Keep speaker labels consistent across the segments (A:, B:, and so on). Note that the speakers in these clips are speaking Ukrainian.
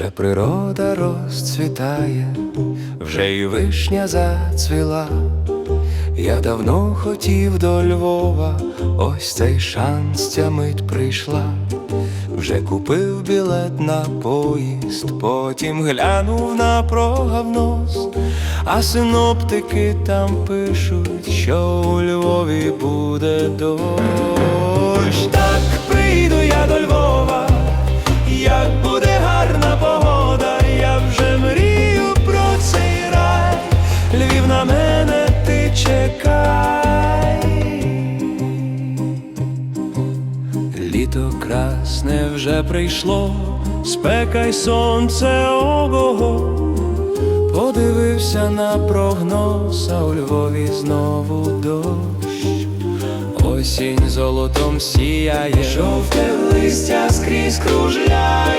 A: вже природа розцвітає, вже і вишня зацвіла. Я давно хотів до Львова, ось цей шанс ця мить прийшла. Вже купив білет на поїзд, потім глянув на прогавнос, а синоптики там пишуть, що у Львові буде дощ. Красне вже прийшло, спека й сонце ого. Подивився на прогноз, а у Львові знову дощ. Осінь золотом сіяє, жовте листя скрізь кружляє,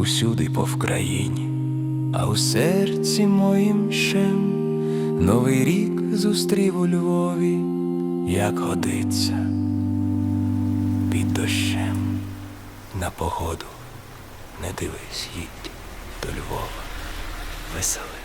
A: усюди по Вкраїні, а у серці моїм щем Новий рік зустрів у Львові, як годиться, під дощем. На погоду не дивись, їдь до Львова, веселий.